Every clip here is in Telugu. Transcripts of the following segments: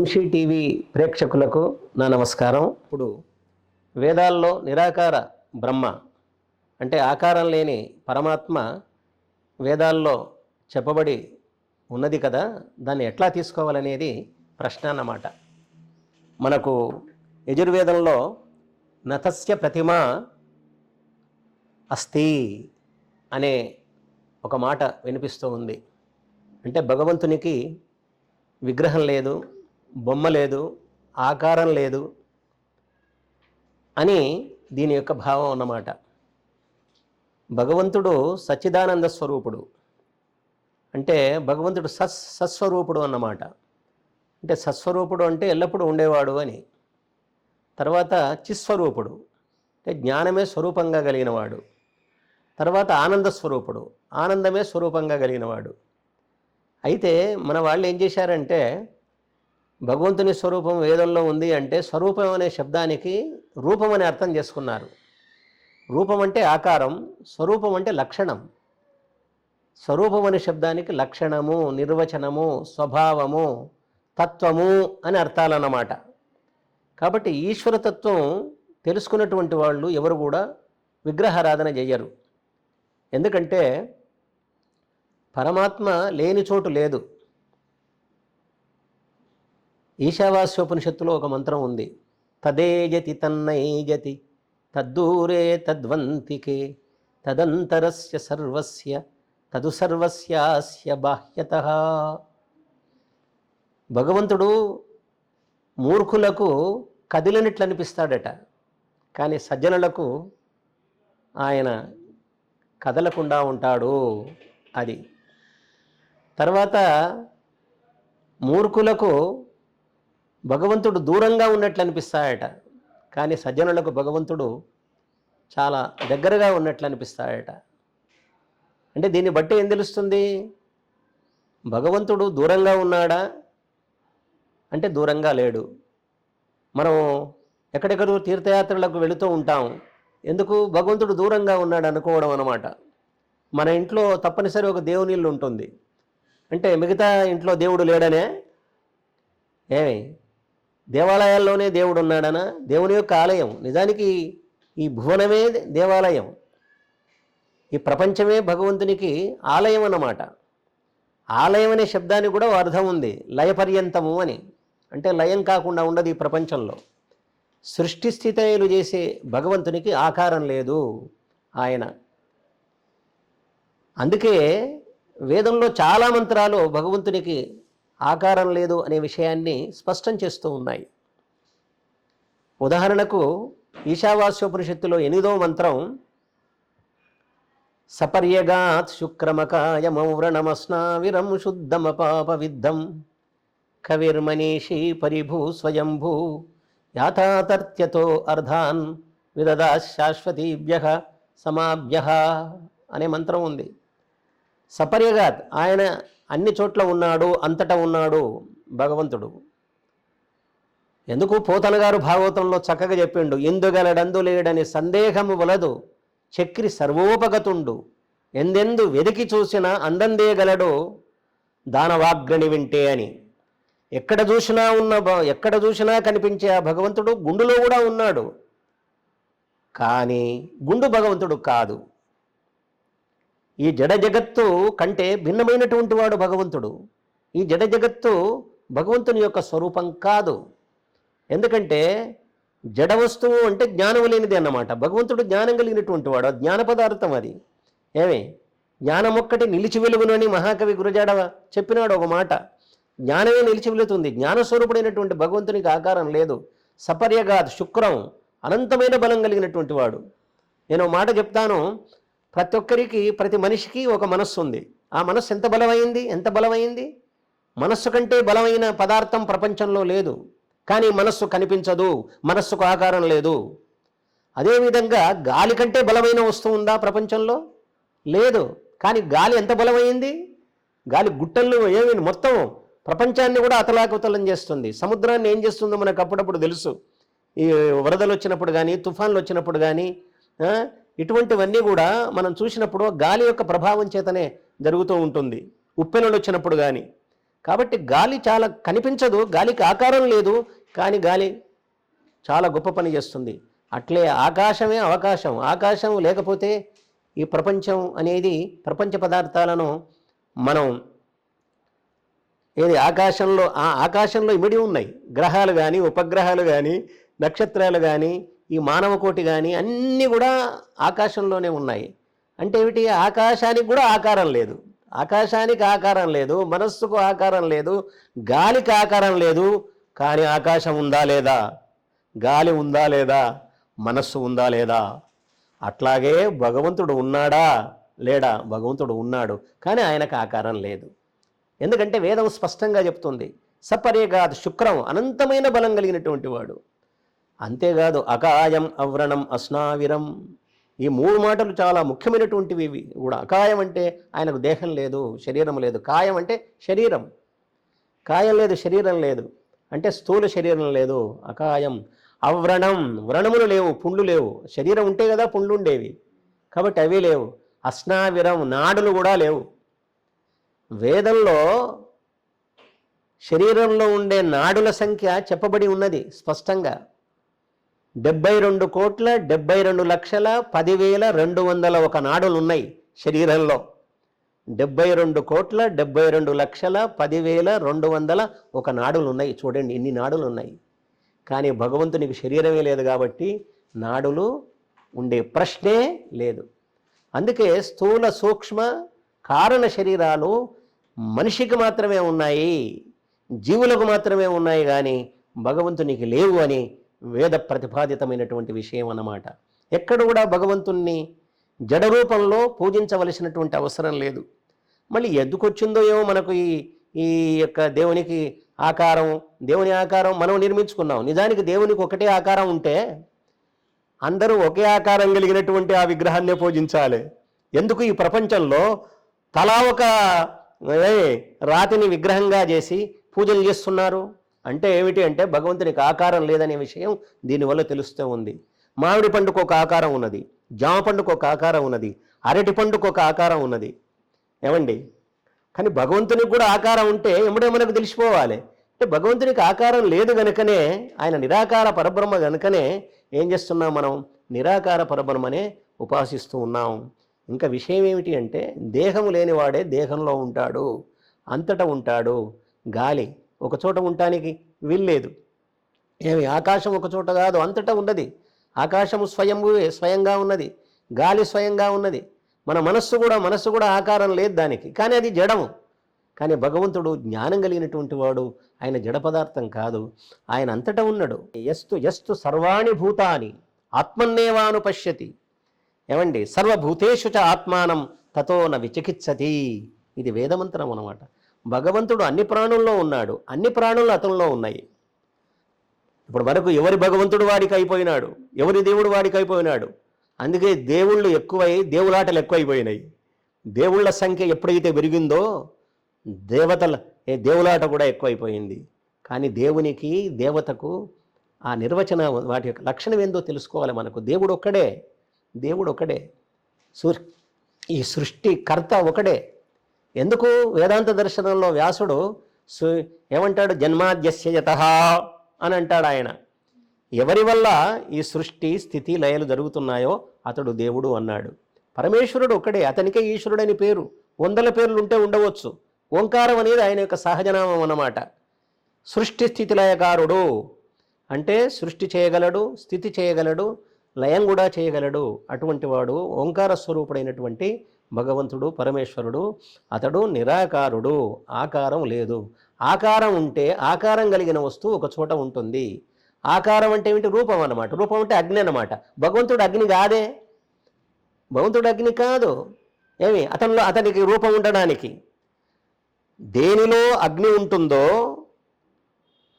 వంశీ టీవీ ప్రేక్షకులకు నా నమస్కారం. ఇప్పుడు వేదాల్లో నిరాకార బ్రహ్మ అంటే ఆకారం లేని పరమాత్మ వేదాల్లో చెప్పబడి ఉన్నది కదా దాన్ని ఎట్లా తీసుకోవాలనేది ప్రశ్న అన్నమాట. మనకు యజుర్వేదంలో నతస్య ప్రతిమ అస్థి అనే ఒక మాట వినిపిస్తూ ఉంది. అంటే భగవంతునికి విగ్రహం లేదు బొమ్మ లేదు ఆకారం లేదు అని దీని యొక్క భావం అన్నమాట. భగవంతుడు సచ్చిదానంద స్వరూపుడు. అంటే భగవంతుడు సస్ సస్వరూపుడు అన్నమాట. అంటే సస్వరూపుడు అంటే ఎల్లప్పుడూ ఉండేవాడు అని. తర్వాత చిస్వరూపుడు. అంటే జ్ఞానమే స్వరూపంగా కలిగినవాడు. తర్వాత ఆనంద స్వరూపుడు. ఆనందమే స్వరూపంగా కలిగినవాడు. అయితే మన వాళ్ళు ఏం చేశారంటే భగవంతుని స్వరూపం వేదంలో ఉంది అంటే స్వరూపం అనే శబ్దానికి రూపం అని అర్థం చేసుకున్నారు. రూపం అంటే ఆకారం స్వరూపం అంటే లక్షణం. స్వరూపం అనే శబ్దానికి లక్షణము నిర్వచనము స్వభావము తత్వము అని అర్థాలన్నమాట. కాబట్టి ఈశ్వరతత్వం తెలుసుకున్నటువంటి వాళ్ళు ఎవరు కూడా విగ్రహారాధన చేయరు ఎందుకంటే పరమాత్మ లేని చోటు లేదు. ఈశావాస్యోపనిషత్తులో ఒక మంత్రం ఉంది. తదేజతి తన్నైజతి తద్దూరే తద్వంతికే తదంతరస్య సర్వస్య తదు సర్వస్యాస్య బాహ్యత. భగవంతుడు మూర్ఖులకు కదిలినట్లు అనిపిస్తాడట కానీ సజ్జనులకు ఆయన కదలకుండా ఉంటాడు అది. తర్వాత మూర్ఖులకు భగవంతుడు దూరంగా ఉన్నట్లు అనిపిస్తాయట. కానీ సజ్జనులకు భగవంతుడు చాలా దగ్గరగా ఉన్నట్లు అనిపిస్తాయట. అంటే దీన్ని బట్టి ఏం తెలుస్తుంది? భగవంతుడు దూరంగా ఉన్నాడా? అంటే దూరంగా లేడు. మనం ఎక్కడెక్కడో తీర్థయాత్రలకు వెళుతూ ఉంటాం. ఎందుకు? భగవంతుడు దూరంగా ఉన్నాడు అనుకోవడం అనమాట మన ఇంట్లో తప్పనిసరి ఒక దేవుని ఉంటుంది. అంటే మిగతా ఇంట్లో దేవుడు లేడనే? ఏమి? దేవాలయాల్లోనే దేవుడు ఉన్నాడనా దేవుని యొక్క ఆలయం. నిజానికి ఈ భువనమే దేవాలయం. ఈ ప్రపంచమే భగవంతునికి ఆలయం అన్నమాట. ఆలయం అనే శబ్దానికి కూడా అర్థం ఉంది. లయపర్యంతము అని. అంటే లయం కాకుండా ఉండదు ఈ ప్రపంచంలో. సృష్టి స్థితయులు చేసే భగవంతునికి ఆకారం లేదు ఆయన. అందుకే వేదంలో చాలా మంత్రాలు భగవంతునికి ఆకారం లేదు అనే విషయాన్ని స్పష్టం చేస్తూ ఉన్నాయి. ఉదాహరణకు ఈశావాస్యోపనిషత్తులో ఎనిమిదో మంత్రం సపర్యగాత్ శుక్రమకాయమౌవ్రణమస్నావిరం శుద్ధమపాపవిద్ధం కవిర్మనీషీ కవిర్మనీషి పరిభూ స్వయంభూ యాథాతర్త్యతో అర్ధాన్ విదదా శాశ్వతీభ్య సమాభ్య అనే మంత్రం ఉంది. సపర్యగాత్ ఆయన అన్ని చోట్ల ఉన్నాడు అంతటా ఉన్నాడు భగవంతుడు. ఎందుకు? పోతన గారు భాగవతంలో చక్కగా చెప్పిండు ఎందుగలడందు లేడని సందేహము వలదు చక్రి సర్వోపగతుండు. ఎందెందు వెదికి చూసినా అందందేయగలడు దానవాగ్రని వింటే అని. ఎక్కడ చూసినా ఉన్న ఎక్కడ చూసినా కనిపించే ఆ భగవంతుడు గుండులో కూడా ఉన్నాడు. కానీ గుండు భగవంతుడు కాదు. ఈ జడ జగత్తు కంటే భిన్నమైనటువంటి వాడు భగవంతుడు. ఈ జడ జగత్తు భగవంతుని యొక్క స్వరూపం కాదు. ఎందుకంటే జడ వస్తువు అంటే జ్ఞానం లేనిది అన్నమాట. భగవంతుడు జ్ఞానం కలిగినటువంటి వాడు ఆ జ్ఞాన పదార్థం అది. ఏమి? జ్ఞానం ఒక్కటి నిలిచి వెలుగునని మహాకవి గురజాడ చెప్పినాడు ఒక మాట. జ్ఞానమే నిలిచి వెళుతుంది జ్ఞానస్వరూపుడైనటువంటి భగవంతునికి ఆకారం లేదు. సపర్యగాద్ శుక్రం అనంతమైన బలం కలిగినటువంటి వాడు. నేను మాట చెప్తాను. ప్రతి ఒక్కరికి ప్రతి మనిషికి ఒక మనస్సు ఉంది ఆ మనస్సు ఎంత బలమైంది? ఎంత బలమైంది? మనస్సు కంటే బలమైన పదార్థం ప్రపంచంలో లేదు. కానీ మనస్సు కనిపించదు. మనస్సుకు ఆకారం లేదు. అదేవిధంగా గాలి కంటే బలమైన వస్తువు ఉందా ప్రపంచంలో? లేదు. కానీ గాలి ఎంత బలమైంది? గాలి గుట్టల్లో ఏమి మొత్తం ప్రపంచాన్ని కూడా అతలాకుతలం చేస్తుంది. సముద్రాన్ని ఏం చేస్తుందో మనకు అప్పుడప్పుడు తెలుసు. ఈ వరదలు వచ్చినప్పుడు కానీ తుఫాన్లు వచ్చినప్పుడు కానీ ఇటువంటివన్నీ కూడా మనం చూసినప్పుడు గాలి యొక్క ప్రభావం చేతనే జరుగుతూ ఉంటుంది. ఉప్పెనలు వచ్చినప్పుడు కానీ కాబట్టి గాలి చాలా కనిపించదు గాలికి ఆకారం లేదు కానీ గాలి చాలా గొప్ప పని చేస్తుంది. అట్లే ఆకాశమే అవకాశం. ఆకాశం లేకపోతే ఈ ప్రపంచం అనేది ప్రపంచ పదార్థాలను మనం ఏది ఆకాశంలో ఆ ఆకాశంలో ఇమిడి ఉన్నాయి. గ్రహాలు కానీ ఉపగ్రహాలు కానీ నక్షత్రాలు కానీ ఈ మానవ కోటి కానీ అన్నీ కూడా ఆకాశంలోనే ఉన్నాయి. అంటే ఏమిటి? ఆకాశానికి కూడా ఆకారం లేదు. ఆకాశానికి ఆకారం లేదు. మనస్సుకు ఆకారం లేదు. గాలికి ఆకారం లేదు. కానీ ఆకాశం ఉందా లేదా? గాలి ఉందా లేదా? మనస్సు ఉందా లేదా? అట్లాగే భగవంతుడు ఉన్నాడా? లేడా? భగవంతుడు ఉన్నాడు. కానీ ఆయనకు ఆకారం లేదు. ఎందుకంటే వేదం స్పష్టంగా చెప్తుంది. సపరేగాదు శుక్రం అనంతమైన బలం కలిగినటువంటి వాడు. అంతేకాదు అకాయం అవ్రణం అస్నావిరం. ఈ మూడు మాటలు చాలా ముఖ్యమైనటువంటివి ఇవి కూడా. అకాయం అంటే ఆయనకు దేహం లేదు శరీరం లేదు. కాయం అంటే శరీరం. కాయం లేదు శరీరం లేదు. అంటే స్థూల శరీరం లేదు. అకాయం. అవ్రణం. వ్రణములు లేవు పుండ్లు లేవు. శరీరం ఉంటే కదా పుండ్లు ఉండేవి. కాబట్టి అవి లేవు. అస్నావిరం నాడులు కూడా లేవు. వేదంలో శరీరంలో ఉండే నాడుల సంఖ్య చెప్పబడి ఉన్నది స్పష్టంగా. డెబ్బై రెండు కోట్ల డెబ్బై రెండు లక్షల పదివేల రెండు వందల ఒక నాడులు ఉన్నాయి శరీరంలో. డెబ్బై రెండు కోట్ల డెబ్బై రెండు లక్షల పదివేల రెండు వందల ఒక నాడులు ఉన్నాయి చూడండి ఇన్ని నాడులు ఉన్నాయి కానీ భగవంతునికి శరీరమే లేదు కాబట్టి నాడులు ఉండే ప్రశ్నే లేదు. అందుకే స్థూల సూక్ష్మ కారణ శరీరాలు మనిషికి మాత్రమే ఉన్నాయి జీవులకు మాత్రమే ఉన్నాయి కానీ భగవంతునికి లేవు అని వేద ప్రతిపాదితమైనటువంటి విషయం అన్నమాట. ఎక్కడ కూడా భగవంతుణ్ణి జడ రూపంలో పూజించవలసినటువంటి అవసరం లేదు. మళ్ళీ ఎందుకొచ్చిందో ఏమో మనకు ఈ ఈ యొక్క దేవునికి ఆకారం దేవుని ఆకారం మనం నిర్మించుకున్నాం. నిజానికి దేవునికి ఒకటే ఆకారం ఉంటే అందరూ ఒకే ఆకారం కలిగినటువంటి ఆ విగ్రహాన్నే పూజించాలి. ఎందుకు ఈ ప్రపంచంలో తలా ఒక రాతిని విగ్రహంగా చేసి పూజలు చేస్తున్నారు? అంటే ఏమిటి అంటే భగవంతునికి ఆకారం లేదనే విషయం దీనివల్ల తెలుస్తూ ఉంది. మామిడి పండుకు ఒక ఆకారం ఉన్నది జామ పండుకు ఒక ఆకారం ఉన్నది అరటి పండుకు ఒక ఆకారం ఉన్నది. ఏమండి? కానీ భగవంతునికి కూడా ఆకారం ఉంటే ఎమ్మడే మనకు తెలిసిపోవాలి. అంటే భగవంతునికి ఆకారం లేదు గనుకనే ఆయన నిరాకార పరబ్రహ్మ గనుకనే ఏం చేస్తున్నాం మనం? నిరాకార పరబ్రహ్మనే ఉపాసిస్తూ ఉన్నాం. ఇంకా విషయం ఏమిటి అంటే దేహం లేనివాడే దేహంలో ఉంటాడు అంతటా ఉంటాడు. గాలి ఒక చోట ఉండటానికి వీల్లేదు. ఏమి ఆకాశం ఒక చోట కాదు అంతటా ఉన్నది. ఆకాశము స్వయంభువే స్వయంగా ఉన్నది. గాలి స్వయంగా ఉన్నది. మన మనస్సు కూడా మనస్సు కూడా ఆకారం లేదు దానికి. కానీ అది జడము. కానీ భగవంతుడు జ్ఞానం కలిగినటువంటి వాడు ఆయన జడ పదార్థం కాదు. ఆయన అంతటా ఉన్నాడు. ఎస్తు ఎస్తు సర్వాణి భూతాని ఆత్మన్నేవాను పశ్యతి. ఏమండి? సర్వభూతేషు చ ఆత్మానం తతో న విచికిత్సతి. ఇది వేదమంత్రం అనమాట భగవంతుడు అన్ని ప్రాణుల్లో ఉన్నాడు. అన్ని ప్రాణులు అతనిలో ఉన్నాయి. ఇప్పుడు వరకు ఎవరి భగవంతుడు వాడికి అయిపోయినాడు ఎవరి దేవుడు వాడికి అయిపోయినాడు అందుకే దేవుళ్ళు ఎక్కువై దేవులాటలు ఎక్కువైపోయినాయి. దేవుళ్ళ సంఖ్య ఎప్పుడైతే పెరిగిందో దేవతల ఏ దేవులాట కూడా ఎక్కువైపోయింది. కానీ దేవునికి దేవతకు ఆ నిర్వచన వాటి యొక్క లక్షణం ఏందో తెలుసుకోవాలి మనకు. దేవుడు ఒక్కడే. దేవుడు ఒకడే సూర్ ఈ సృష్టి కర్త ఒకడే. ఎందుకు వేదాంత దర్శనంలో వ్యాసుడు సు ఏమంటాడు? జన్మాద్యస్యయత అని అంటాడు ఆయన. ఎవరి వల్ల ఈ సృష్టి స్థితి లయలు జరుగుతున్నాయో అతడు దేవుడు అన్నాడు. పరమేశ్వరుడు ఒకడే అతనికే ఈశ్వరుడని పేరు. వందల పేర్లు ఉంటే ఉండవచ్చు. ఓంకారం అనేది ఆయన యొక్క సహజనామం అన్నమాట. సృష్టి స్థితి లయకారుడు అంటే సృష్టి చేయగలడు స్థితి చేయగలడు లయం కూడా చేయగలడు. అటువంటి వాడు ఓంకార స్వరూపుడైనటువంటి భగవంతుడు పరమేశ్వరుడు అతడు నిరాకారుడు ఆకారం లేదు. ఆకారం ఉంటే ఆకారం కలిగిన వస్తువు ఒక చోట ఉంటుంది. ఆకారం అంటే ఏమిటి? రూపం అన్నమాట. రూపం అంటే అగ్ని అన్నమాట. భగవంతుడు అగ్ని కాదే? భగవంతుడు అగ్ని కాదు. ఏమి? అతనిలో అతనికి రూపం ఉండడానికి. దేనిలో అగ్ని ఉంటుందో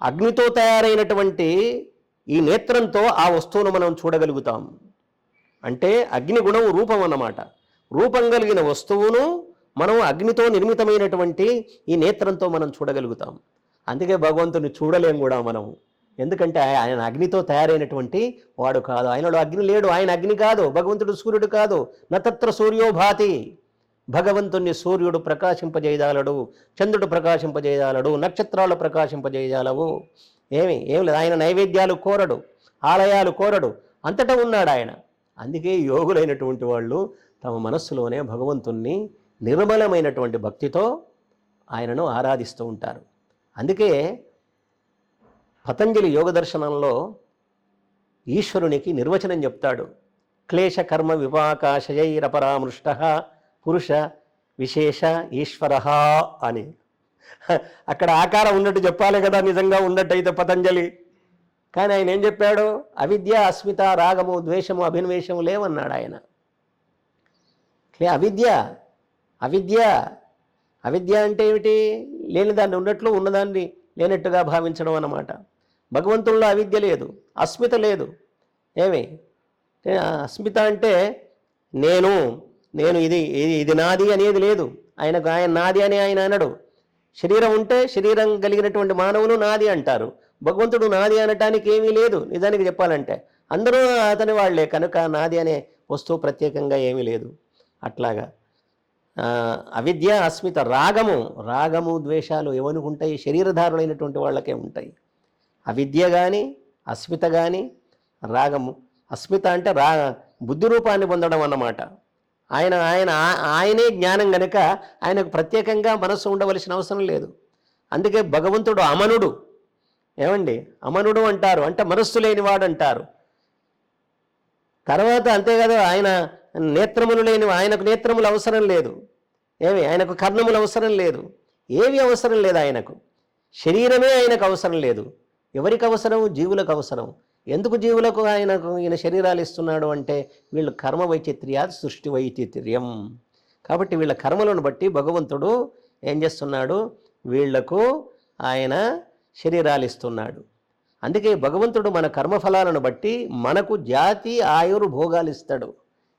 అగ్నితో తయారైనటువంటి ఈ నేత్రంతో ఆ వస్తువును మనం చూడగలుగుతాం. అంటే అగ్ని గుణం రూపం అన్నమాట. రూపం కలిగిన వస్తువును మనం అగ్నితో నిర్మితమైనటువంటి ఈ నేత్రంతో మనం చూడగలుగుతాం. అందుకే భగవంతుని చూడలేం కూడా మనం. ఎందుకంటే ఆయన అగ్నితో తయారైనటువంటి వాడు కాదు. ఆయనలో అగ్ని లేడు. ఆయన అగ్ని కాదు. భగవంతుడు సూర్యుడు కాదు. నతత్ర సూర్యోభాతి. భగవంతుణ్ణి సూర్యుడు ప్రకాశింపజేయజాలడు. చంద్రుడు ప్రకాశింపజేయజాలడు. నక్షత్రాలు ప్రకాశింపజేయజాలవు. ఏమి? ఏం లేదు. ఆయన నైవేద్యాలు కోరడు. ఆలయాలు కోరడు. అంతటా ఉన్నాడు ఆయన. అందుకే యోగులైనటువంటి వాళ్ళు తమ మనస్సులోనే భగవంతుణ్ణి నిర్మలమైనటువంటి భక్తితో ఆయనను ఆరాధిస్తూ ఉంటారు. అందుకే పతంజలి యోగ దర్శనంలో ఈశ్వరునికి నిర్వచనం చెప్తాడు. క్లేశ కర్మ విపాకాశయైరపరామృష్ట పురుష విశేష ఈశ్వర అని. అక్కడ ఆకారం ఉన్నట్టు చెప్పాలి కదా నిజంగా ఉన్నట్టయితే పతంజలి. కానీ ఆయన ఏం చెప్పాడు? అవిద్య అస్మిత రాగము ద్వేషము అభినవేశము లేవన్నాడు ఆయన. లే అవిద్య అవిద్య అవిద్య అంటే ఏమిటి? లేని దాన్ని ఉన్నట్లు ఉన్నదాన్ని లేనట్టుగా భావించడం అన్నమాట. భగవంతుల్లో అవిద్య లేదు అస్మిత లేదు. ఏమి? అస్మిత అంటే నేను నేను ఇది ఇది ఇది నాది అనేది లేదు. ఆయనకు ఆయన నాది అని ఆయన అనడు. శరీరం ఉంటే శరీరం కలిగినటువంటి మానవులు నాది అంటారు. భగవంతుడు నాది అనటానికి ఏమీ లేదు నిజానికి చెప్పాలంటే. అందరూ అతని వాళ్ళే కనుక నాది అనే వస్తువు ప్రత్యేకంగా ఏమీ లేదు. అట్లాగా. అవిద్య అస్మిత రాగము రాగము ద్వేషాలు ఏమనుకుంటాయి శరీరధారులైనటువంటి వాళ్ళకే ఉంటాయి. అవిద్య కానీ అస్మిత కానీ రాగము. అస్మిత అంటే రా బుద్ధి రూపాన్ని పొందడం అన్నమాట. ఆయన ఆయన ఆ- ఆయనే జ్ఞానం గనుక ఆయనకు ప్రత్యేకంగా మనస్సు ఉండవలసిన అవసరం లేదు. అందుకే భగవంతుడు అమనుడు. ఏమండి? అమనుడు అంటారు. అంటే మనస్సు లేనివాడు అంటారు తర్వాత అంతే కదా ఆయన నేత్రములు లేని ఆయనకు నేత్రములు అవసరం లేదు. ఏమి? ఆయనకు కర్ణములు అవసరం లేదు. ఏవి అవసరం లేదు ఆయనకు? శరీరమే ఆయనకు అవసరం లేదు. ఎవరికి అవసరం జీవులకు అవసరం ఎందుకు జీవులకు ఆయనకు ఈయన శరీరాలు ఇస్తున్నాడు అంటే వీళ్ళు కర్మ వైచిత్ర్యాత్ సృష్టి వైచిత్ర్యం. కాబట్టి వీళ్ళ కర్మలను బట్టి భగవంతుడు ఏం చేస్తున్నాడు? వీళ్ళకు ఆయన శరీరాలు ఇస్తున్నాడు. అందుకే భగవంతుడు మన కర్మఫలాలను బట్టి మనకు జాతి ఆయురు భోగాలు ఇస్తాడు.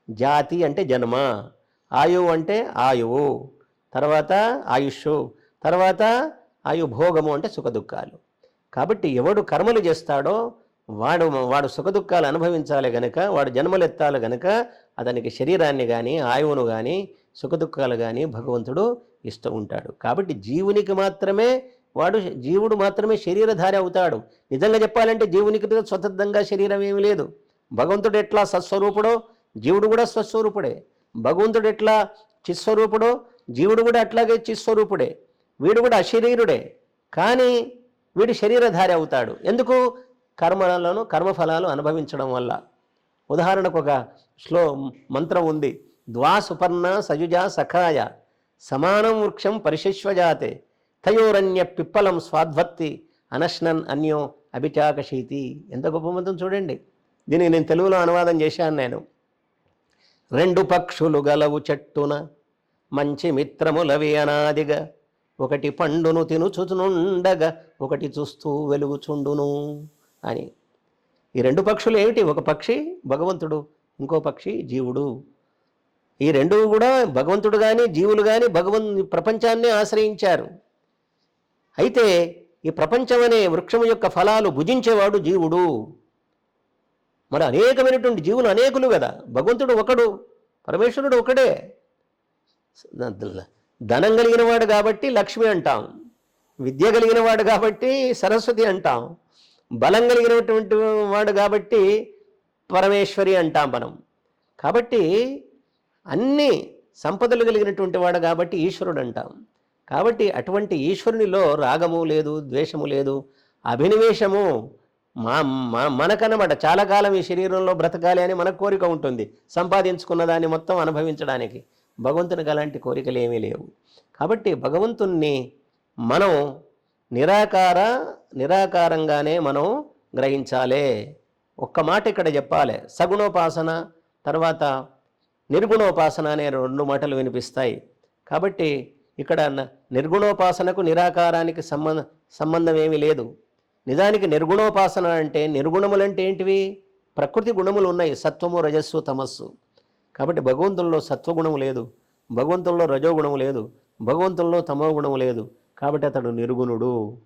జాతి అంటే జన్మ ఆయువు అంటే ఆయువు తర్వాత ఆయుష్ తర్వాత ఆయు భోగము అంటే సుఖదుఖాలు. కాబట్టి ఎవడు కర్మలు చేస్తాడో వాడు వాడు సుఖదుఖాలు అనుభవించాలి గనక వాడు జన్మలెత్తాలి గనక అతనికి శరీరాన్ని కానీ ఆయువును కానీ సుఖదుఖాలు కానీ భగవంతుడు ఇస్తూ ఉంటాడు. కాబట్టి జీవునికి మాత్రమే వాడు జీవుడు మాత్రమే శరీరధారి అవుతాడు. నిజంగా చెప్పాలంటే జీవునికి స్వతంత్రంగా శరీరం ఏమీ లేదు. భగవంతుడు ఎట్లా సత్స్వరూపుడో జీవుడు కూడా స్వస్వరూపుడే. భగవంతుడు ఎట్లా చిస్వరూపుడో జీవుడు కూడా అట్లాగే చిస్వరూపుడే. వీడు కూడా అశరీరుడే. కానీ వీడు శరీరధారి అవుతాడు. ఎందుకు? కర్మలను కర్మఫలాలు అనుభవించడం వల్ల. ఉదాహరణకు ఒక శ్లో మంత్రం ఉంది. ద్వా సుపర్ణ సయుజ సఖాయ సమానం వృక్షం పరిశిశ్వజాతే తయోరన్య పిప్పలం స్వాధ్వత్తి అనశ్నన్ అన్యో అభిచాకశీతి. ఎంత గొప్ప మంత్రం చూడండి. దీనికి నేను తెలుగులో అనువాదం చేశాను నేను. రెండు పక్షులు గలవు చెట్టున. మంచి మిత్రములవి అనాదిగా. ఒకటి పండును తినుచుచునుండగా. ఒకటి చూస్తూ వెలుగుచుండును అని. ఈ రెండు పక్షులు ఏమిటి? ఒక పక్షి భగవంతుడు ఇంకో పక్షి జీవుడు. ఈ రెండు కూడా భగవంతుడు కానీ జీవులు కానీ భగవన్ ప్రపంచాన్ని ఆశ్రయించారు. అయితే ఈ ప్రపంచం అనే వృక్షం యొక్క ఫలాలు భుజించేవాడు జీవుడు. మరి అనేకమైనటువంటి జీవులు అనేకులు కదా. భగవంతుడు ఒకడు పరమేశ్వరుడు ఒకడే. ధనం కలిగిన వాడు కాబట్టి లక్ష్మి అంటాం విద్య కలిగిన వాడు కాబట్టి సరస్వతి అంటాం బలం కలిగినటువంటి వాడు కాబట్టి పరమేశ్వరి అంటాం మనం. కాబట్టి అన్ని సంపదలు కలిగినటువంటి వాడు కాబట్టి ఈశ్వరుడు అంటాం. కాబట్టి అటువంటి ఈశ్వరునిలో రాగము లేదు ద్వేషము లేదు అభినివేశము మా మనకనమాట చాలా కాలం ఈ శరీరంలో బ్రతకాలి అని మనకు కోరిక ఉంటుంది. సంపాదించుకున్న దాన్ని మొత్తం అనుభవించడానికి భగవంతునికి అలాంటి కోరికలు ఏమీ లేవు. కాబట్టి భగవంతుణ్ణి మనం నిరాకార నిరాకారంగానే మనం గ్రహించాలి. ఒక్క మాట ఇక్కడ చెప్పాలి. సగుణోపాసన తర్వాత నిర్గుణోపాసన అనే రెండు మాటలు వినిపిస్తాయి. కాబట్టి ఇక్కడ న- నిర్గుణోపాసనకు నిరాకారానికి సంబంధ సంబంధం ఏమీ లేదు. నిజానికి నిర్గుణోపాసన అంటే నిర్గుణములంటే ఏంటివి? ప్రకృతి గుణములు ఉన్నాయి. సత్వము రజస్సు తమస్సు. కాబట్టి భగవంతుల్లో సత్వగుణము లేదు. భగవంతుల్లో రజోగుణము లేదు. భగవంతుల్లో తమో గుణము లేదు. కాబట్టి అతడు నిర్గుణుడు.